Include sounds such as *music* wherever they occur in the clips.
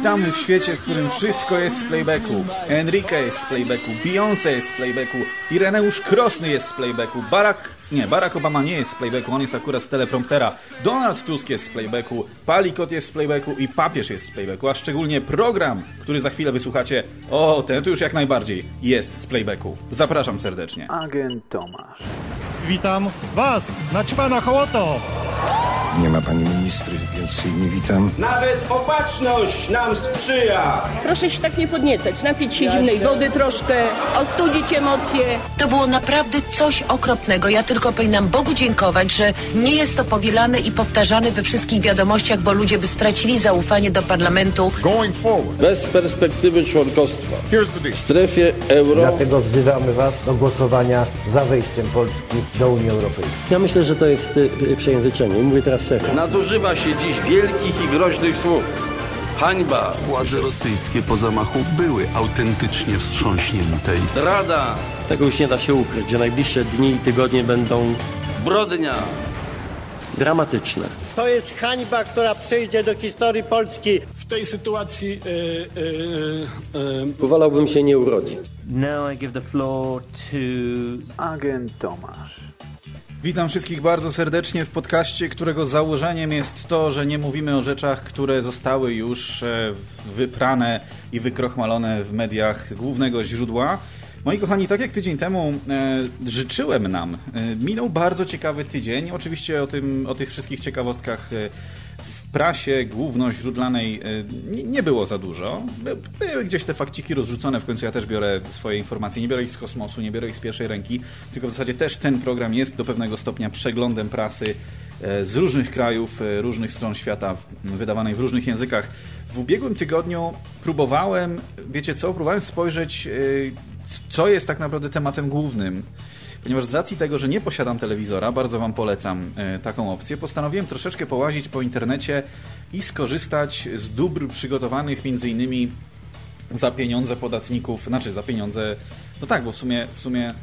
Witamy w świecie, w którym wszystko jest z playbacku. Enrique jest z playbacku, Beyoncé jest z playbacku, Ireneusz Krosny jest z playbacku, Barack... Nie, Barack Obama nie jest z playbacku, on jest akurat z telepromptera. Donald Tusk jest z playbacku, Palikot jest z playbacku i papież jest z playbacku, a szczególnie program, który za chwilę wysłuchacie, o, ten tu już jak najbardziej jest z playbacku. Zapraszam serdecznie. Agent Tomasz. Witam Was, naćpana hołoto! Nie ma pani ministry, więc jej nie witam. Nawet opatrzność nam sprzyja. Proszę się tak nie podniecać, napić się zimnej wody troszkę, ostudzić emocje. To było naprawdę coś okropnego. Ja tylko powinnam Bogu dziękować, że nie jest to powielane i powtarzane we wszystkich wiadomościach, bo ludzie by stracili zaufanie do parlamentu. Going forward, Bez perspektywy członkostwa here's the deal. w strefie euro Dlatego wzywamy Was do głosowania za wejściem Polski do Unii Europejskiej. Ja myślę, że to jest y, y, przejęzyczenie. Mówię teraz nadużywa się dziś wielkich i groźnych słów. Hańba, Władze rosyjskie po zamachu były autentycznie wstrząśnięte. zdrada, Tego już nie da się ukryć, że najbliższe dni i tygodnie będą zbrodnia. dramatyczne. To jest hańba, która przejdzie do historii Polski. W tej sytuacji e, e, Wolałbym się nie urodzić. Now I give the floor to Agent Tomasz. Witam wszystkich bardzo serdecznie w podcaście, którego założeniem jest to, że nie mówimy o rzeczach, które zostały już e, wyprane i wykrochmalone w mediach głównego źródła. Moi kochani, tak jak tydzień temu e, życzyłem nam, e, minął bardzo ciekawy tydzień. Oczywiście o, tym, o tych wszystkich ciekawostkach e, prasie głównoźródlanej e, nie, było za dużo. By- Były gdzieś te fakciki rozrzucone, w końcu ja też biorę swoje informacje, nie biorę ich z kosmosu, nie biorę ich z pierwszej ręki, tylko w zasadzie też ten program jest do pewnego stopnia przeglądem prasy e, z różnych krajów, e, różnych stron świata, wydawanej w różnych językach. W ubiegłym tygodniu próbowałem, wiecie co, próbowałem spojrzeć, co jest tak naprawdę tematem głównym Ponieważ z racji tego, że nie posiadam telewizora, bardzo Wam polecam e, taką opcję, postanowiłem troszeczkę połazić po internecie i skorzystać z dóbr przygotowanych między innymi za pieniądze podatników, znaczy za pieniądze, no tak, bo w sumie, w sumie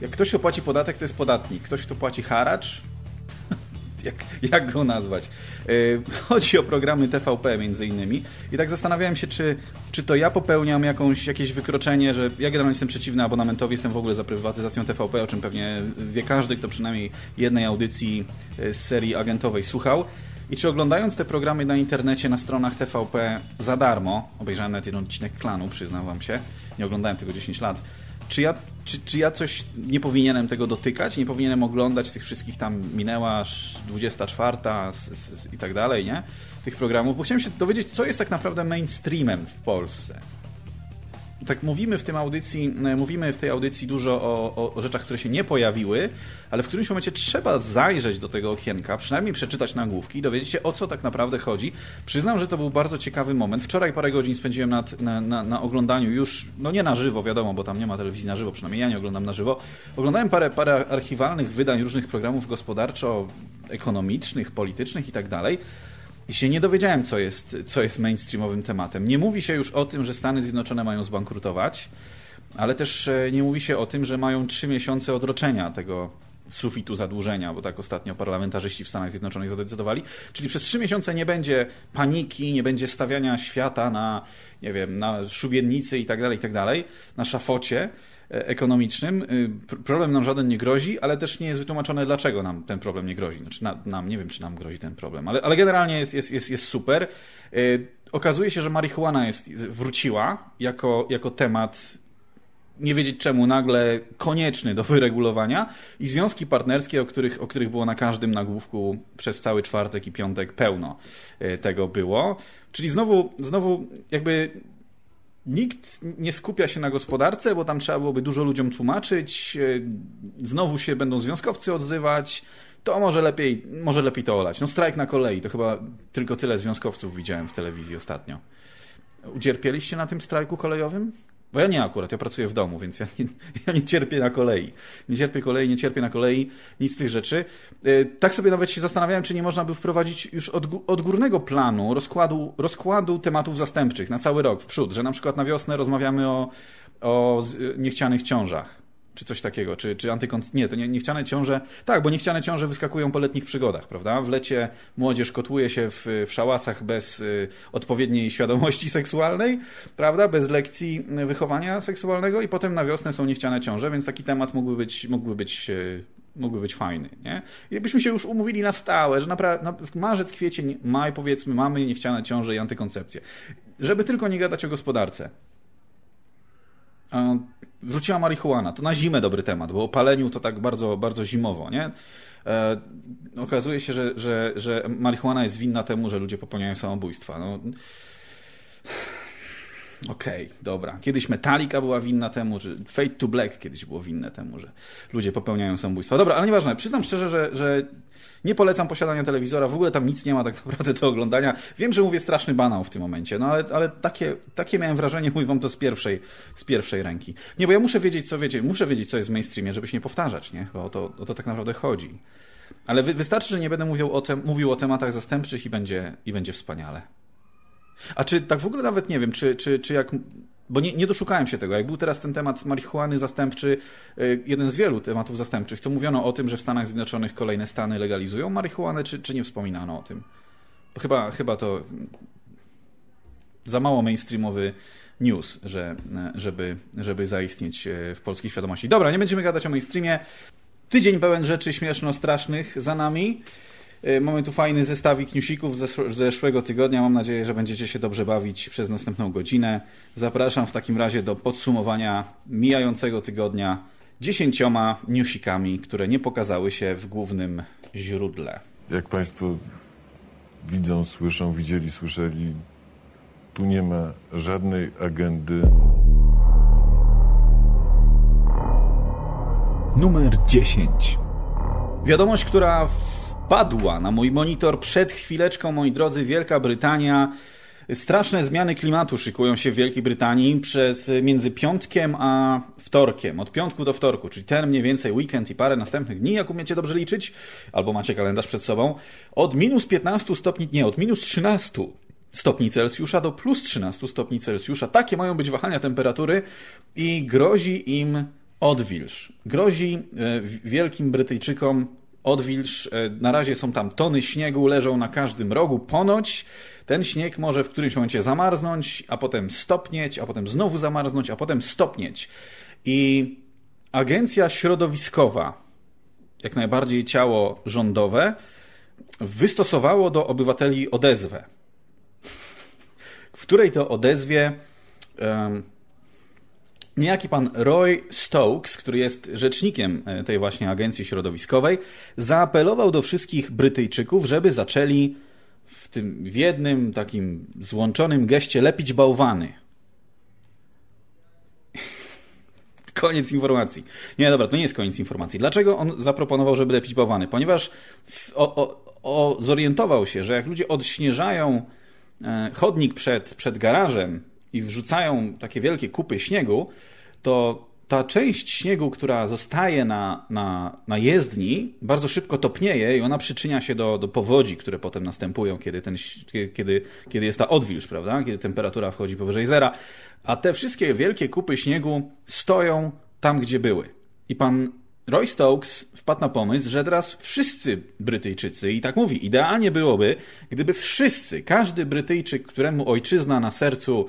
jak ktoś opłaci podatek, to jest podatnik. Ktoś, kto płaci haracz, jak, jak go nazwać? Yy, Chodzi o programy TVP między innymi i tak zastanawiałem się, czy, czy to ja popełniam jakąś, jakieś wykroczenie, że ja generalnie jestem przeciwny abonamentowi, jestem w ogóle za prywatyzacją TVP, o czym pewnie wie każdy, kto przynajmniej jednej audycji yy, z serii agentowej słuchał. I czy oglądając te programy na internecie, na stronach TVP za darmo, obejrzałem nawet jeden odcinek klanu, przyznam wam się, nie oglądałem tego 10 lat, czy ja, czy, czy ja coś nie powinienem tego dotykać? Nie powinienem oglądać tych wszystkich tam minęła aż 24 s, s, s, i tak dalej, nie? Tych programów, bo chciałem się dowiedzieć, co jest tak naprawdę mainstreamem w Polsce. Tak mówimy w tym audycji, e, mówimy w tej audycji dużo o, o, rzeczach, które się nie pojawiły, ale w którymś momencie trzeba zajrzeć do tego okienka, przynajmniej przeczytać nagłówki i dowiedzieć się, o co tak naprawdę chodzi. Przyznam, że to był bardzo ciekawy moment. Wczoraj parę godzin spędziłem nad, na, na, na oglądaniu już, no nie na żywo, wiadomo, bo tam nie ma telewizji na żywo, przynajmniej ja nie oglądam na żywo. Oglądałem parę, parę archiwalnych wydań różnych programów gospodarczo-ekonomicznych, politycznych i tak dalej. I się nie dowiedziałem, co jest, co jest mainstreamowym tematem. Nie mówi się już o tym, że Stany Zjednoczone mają zbankrutować, ale też e, nie mówi się o tym, że mają trzy miesiące odroczenia tego sufitu zadłużenia, bo tak ostatnio parlamentarzyści w Stanach Zjednoczonych zadecydowali. Czyli przez trzy miesiące nie będzie paniki, nie będzie stawiania świata na, nie wiem, na szubienicy i tak dalej, i tak dalej, na szafocie e, ekonomicznym. Y, pr- Problem nam żaden nie grozi, ale też nie jest wytłumaczone, dlaczego nam ten problem nie grozi. Znaczy, na, nam, nie wiem, czy nam grozi ten problem, ale, ale generalnie jest, jest, jest, jest super. Y, Okazuje się, że marihuana jest, wróciła jako, jako temat nie wiedzieć czemu nagle konieczny do wyregulowania i związki partnerskie, o których, o których było na każdym nagłówku przez cały czwartek i piątek pełno e, tego było. Czyli znowu, znowu jakby nikt nie skupia się na gospodarce, bo tam trzeba byłoby dużo ludziom tłumaczyć, e, znowu się będą związkowcy odzywać, to może lepiej, może lepiej to olać. No strajk na kolei, to chyba tylko tyle związkowców widziałem w telewizji ostatnio. Ucierpieliście na tym strajku kolejowym? Bo ja nie akurat, ja pracuję w domu, więc ja nie, ja nie cierpię na kolei. Nie cierpię kolei, nie cierpię na kolei, nic z tych rzeczy. E, Tak sobie nawet się zastanawiałem, czy nie można by wprowadzić już od, gó- od górnego planu rozkładu, rozkładu tematów zastępczych na cały rok w przód, że na przykład na wiosnę rozmawiamy o, o niechcianych ciążach. Czy coś takiego, czy, czy antykon... Nie, to nie, niechciane ciąże... Tak, bo niechciane ciąże wyskakują po letnich przygodach, prawda? W lecie młodzież kotłuje się w, w szałasach bez y, odpowiedniej świadomości seksualnej, prawda? Bez lekcji wychowania seksualnego i potem na wiosnę są niechciane ciąże, więc taki temat mógłby być, mógłby być y, mógłby być fajny, nie? Jakbyśmy się już umówili na stałe, że naprawdę na, w marzec, kwiecień, maj powiedzmy mamy niechciane ciąże i antykoncepcję. Żeby tylko nie gadać o gospodarce. Rzuciła marihuana. To na zimę dobry temat, bo o paleniu to tak bardzo, bardzo zimowo, nie? E, okazuje się, że, że, że marihuana jest winna temu, że ludzie popełniają samobójstwa. No, Okej, okay, dobra. Kiedyś Metallica była winna temu, że Fate to Black kiedyś było winne temu, że ludzie popełniają samobójstwa. Dobra, ale nieważne. Przyznam szczerze, że, że nie polecam posiadania telewizora. W ogóle tam nic nie ma tak *laughs* naprawdę do oglądania. Wiem, że mówię straszny banał w tym momencie, no ale, ale takie, takie miałem wrażenie, mówię wam to z pierwszej, z pierwszej ręki. Nie, bo ja muszę wiedzieć, co wiecie. Muszę wiedzieć, co jest w mainstreamie, żeby się nie powtarzać, nie? Bo o to, o to tak naprawdę chodzi. Ale wy, wystarczy, że nie będę mówił o, tem, mówił o tematach zastępczych i będzie, i będzie wspaniale. A czy tak w ogóle nawet nie wiem, czy, czy, czy jak. Bo nie, nie doszukałem się tego. Jak był teraz ten temat marihuany zastępczy, y, jeden z wielu tematów zastępczych, co mówiono o tym, że w Stanach Zjednoczonych kolejne stany legalizują marihuanę, czy, czy nie wspominano o tym? Bo chyba, chyba to za mało mainstreamowy news, że, żeby, żeby zaistnieć y, w polskiej świadomości. Dobra, nie będziemy gadać o mainstreamie. Tydzień pełen rzeczy śmieszno-strasznych za nami. Y, mamy tu fajny zestawik newsików z zeszłego tygodnia. Mam nadzieję, że będziecie się dobrze bawić przez następną godzinę. Zapraszam w takim razie do podsumowania mijającego tygodnia dziesięcioma newsikami, które nie pokazały się w głównym źródle. Jak Państwo widzą, słyszą, widzieli, słyszeli, tu nie ma żadnej agendy. Numer 10. Wiadomość, która padła na mój monitor przed chwileczką, moi drodzy, Wielka Brytania. Straszne zmiany klimatu szykują się w Wielkiej Brytanii przez między piątkiem a wtorkiem, od piątku do wtorku, czyli ten mniej więcej weekend i parę następnych dni, jak umiecie dobrze liczyć, albo macie kalendarz przed sobą, od minus 15 stopni, nie, od minus 13 stopni Celsjusza do plus 13 stopni Celsjusza. Takie mają być wahania temperatury i grozi im odwilż. Grozi e, wielkim Brytyjczykom odwilż. E, na razie są tam tony śniegu, leżą na każdym rogu. Ponoć ten śnieg może w którymś momencie zamarznąć, a potem stopnieć, a potem znowu zamarznąć, a potem stopnieć. I agencja środowiskowa, jak najbardziej ciało rządowe, wystosowało do obywateli odezwę, w której to odezwie Niejaki pan Roy Stokes, który jest rzecznikiem e, tej właśnie agencji środowiskowej, zaapelował do wszystkich Brytyjczyków, żeby zaczęli w tym w jednym takim złączonym geście lepić bałwany. *laughs* koniec informacji. Nie, dobra, to nie jest koniec informacji. Dlaczego on zaproponował, żeby lepić bałwany? Ponieważ o, o, o, zorientował się, że jak ludzie odśnieżają e, chodnik przed, przed garażem i wrzucają takie wielkie kupy śniegu, to ta część śniegu, która zostaje na, na, na jezdni, bardzo szybko topnieje i ona przyczynia się do, do powodzi, które potem następują, kiedy, ten, kiedy, kiedy jest ta odwilż, prawda? kiedy temperatura wchodzi powyżej zera. A te wszystkie wielkie kupy śniegu stoją tam, gdzie były. I pan Roy Stokes wpadł na pomysł, że teraz wszyscy Brytyjczycy, i tak mówi, idealnie byłoby, gdyby wszyscy, każdy Brytyjczyk, któremu ojczyzna na sercu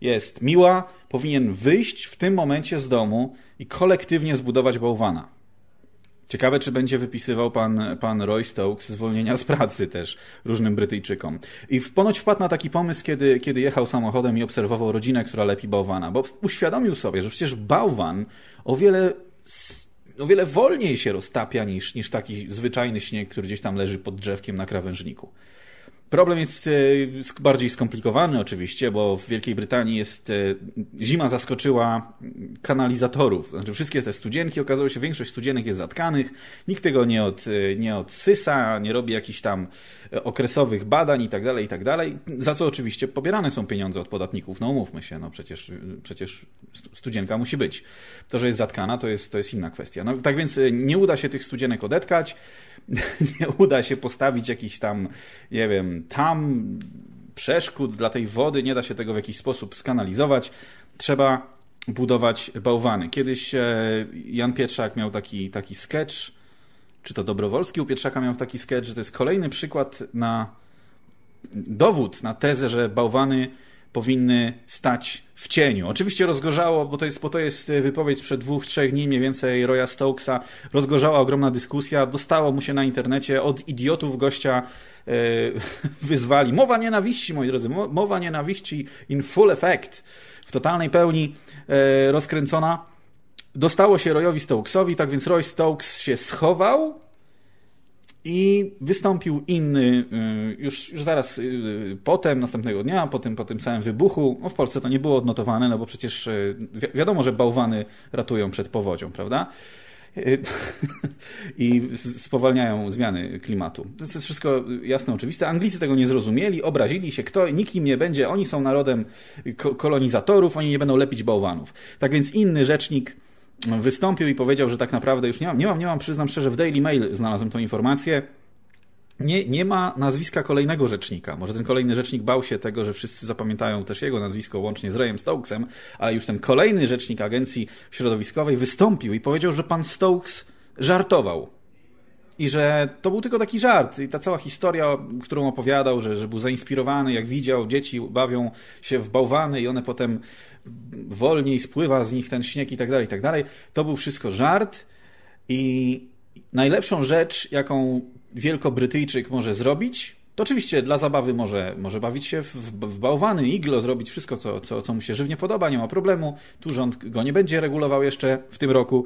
jest miła, powinien wyjść w tym momencie z domu i kolektywnie zbudować bałwana. Ciekawe, czy będzie wypisywał pan, pan Roy Stokes zwolnienia z pracy też różnym Brytyjczykom. I ponoć wpadł na taki pomysł, kiedy, kiedy jechał samochodem i obserwował rodzinę, która lepi bałwana, bo uświadomił sobie, że przecież bałwan o wiele, o wiele wolniej się roztapia niż, niż taki zwyczajny śnieg, który gdzieś tam leży pod drzewkiem na krawężniku. Problem jest e, bardziej skomplikowany oczywiście, bo w Wielkiej Brytanii jest e, zima zaskoczyła kanalizatorów. Znaczy wszystkie te studzienki, okazało się, większość studzienek jest zatkanych, nikt tego nie, od, e, nie odsysa, nie robi jakichś tam okresowych badań i tak dalej, i tak dalej, za co oczywiście pobierane są pieniądze od podatników. No umówmy się, no przecież, przecież studzienka musi być. To, że jest zatkana, to jest, to jest inna kwestia. No, tak więc nie uda się tych studzienek odetkać, *laughs* nie uda się postawić jakiś tam, nie wiem, tam przeszkód dla tej wody, nie da się tego w jakiś sposób skanalizować. Trzeba budować bałwany. Kiedyś e, Jan Pietrzak miał taki, taki sketch, czy to Dobrowolski u Pietrzaka miał taki sketch, że to jest kolejny przykład na dowód na tezę, że bałwany powinny stać w cieniu. Oczywiście rozgorzało, bo to jest, bo to jest wypowiedź sprzed dwóch, trzech dni mniej więcej Roya Stokesa, rozgorzała ogromna dyskusja, dostało mu się na internecie od idiotów gościa *laughs* wyzwali. Mowa nienawiści, moi drodzy, mowa nienawiści in full effect, w totalnej pełni e, rozkręcona. Dostało się Royowi Stokesowi, tak więc Roy Stokes się schował, i wystąpił inny y, już, już zaraz potem, następnego dnia, po tym, po tym całym wybuchu. No w Polsce to nie było odnotowane, no bo przecież wi wiadomo, że bałwany ratują przed powodzią, prawda? *laughs* I spowalniają zmiany klimatu. To jest wszystko jasne, oczywiste. Anglicy tego nie zrozumieli, obrazili się, kto, nikt im nie będzie, oni są narodem kolonizatorów, oni nie będą lepić bałwanów. Tak więc inny rzecznik wystąpił i powiedział, że tak naprawdę już nie mam, nie mam, nie mam, przyznam szczerze, w Daily Mail znalazłem tą informację. Nie, nie ma nazwiska kolejnego rzecznika. Może ten kolejny rzecznik bał się tego, że wszyscy zapamiętają też jego nazwisko łącznie z Rayem Stokesem, ale już ten kolejny rzecznik agencji środowiskowej wystąpił i powiedział, że pan Stokes żartował. I że to był tylko taki żart. I ta cała historia, którą opowiadał, że, że był zainspirowany, jak widział, dzieci bawią się w bałwany i one potem wolniej spływa z nich ten śnieg i tak dalej, i tak dalej. To był wszystko żart i najlepszą rzecz, jaką Wielkobrytyjczyk może zrobić, to oczywiście dla zabawy może, może bawić się w, w bałwany, iglo, zrobić wszystko, co, co, co mu się żywnie podoba, nie ma problemu. Tu rząd go nie będzie regulował jeszcze w tym roku.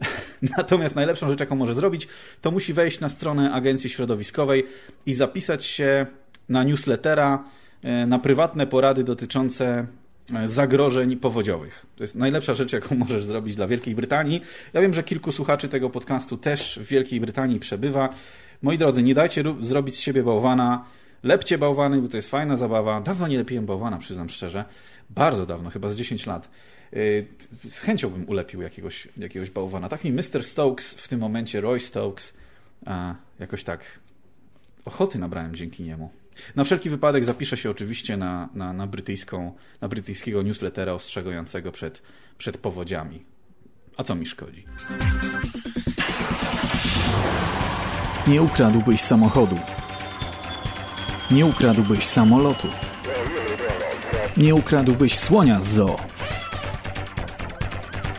*laughs* Natomiast najlepszą rzecz, jaką może zrobić, to musi wejść na stronę agencji środowiskowej i zapisać się na newslettera, e, na prywatne porady dotyczące e, zagrożeń powodziowych. To jest najlepsza rzecz, jaką *laughs* możesz zrobić dla Wielkiej Brytanii. Ja wiem, że kilku słuchaczy tego podcastu też w Wielkiej Brytanii przebywa. Moi drodzy, nie dajcie zrobić z siebie bałwana. Lepcie bałwany, bo to jest fajna zabawa. Dawno nie lepiłem bałwana, przyznam szczerze. Bardzo dawno, chyba z 10 lat. Y, z chęcią bym ulepił jakiegoś, jakiegoś bałwana. Tak mi Mr. Stokes, w tym momencie Roy Stokes, a jakoś tak ochoty nabrałem dzięki niemu. Na wszelki wypadek zapiszę się oczywiście na, na, na, brytyjską, na brytyjskiego newslettera ostrzegającego przed, przed powodziami. A co mi szkodzi? Nie ukradłbyś samochodu. Nie ukradłbyś samolotu. Nie ukradłbyś słonia z zoo.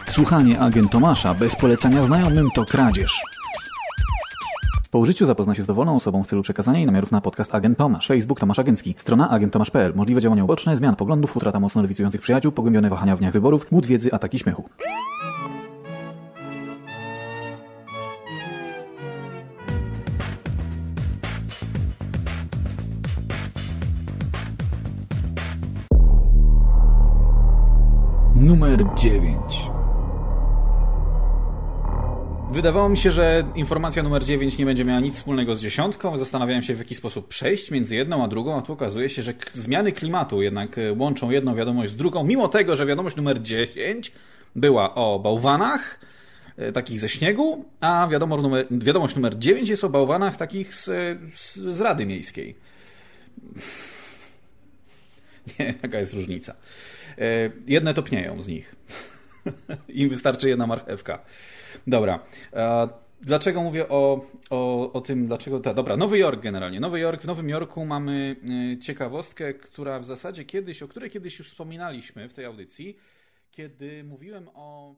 Słuchanie agent Tomasza bez polecania znajomym to kradzież. Po użyciu zapozna się z dowolną osobą w celu przekazania jej namiarów na podcast Agent Tomasz. Facebook Tomasz Agencki. Strona agenttomasz.pl. Możliwe działania uboczne, zmian poglądów, utrata mocno przyjaciół, pogłębione wahania w dniach wyborów, głód wiedzy, ataki śmiechu. Numer 9. Wydawało mi się, że informacja numer 9 nie będzie miała nic wspólnego z dziesiątką. Zastanawiałem się, w jaki sposób przejść między jedną a drugą, a tu okazuje się, że zmiany klimatu jednak e, łączą jedną wiadomość z drugą, mimo tego, że wiadomość numer 10 była o bałwanach, e, takich ze śniegu, a wiadomość numer, wiadomość numer 9 jest o bałwanach takich z, z, z Rady Miejskiej. Nie, jaka jest różnica. E, jedne topnieją z nich. *laughs* Im wystarczy jedna marchewka. Dobra. Dlaczego mówię o, o, o tym, dlaczego ta. Dobra, Nowy Jork generalnie. Nowy Jork, w Nowym Jorku mamy y, ciekawostkę, która w zasadzie kiedyś, o której kiedyś już wspominaliśmy w tej audycji, kiedy mówiłem o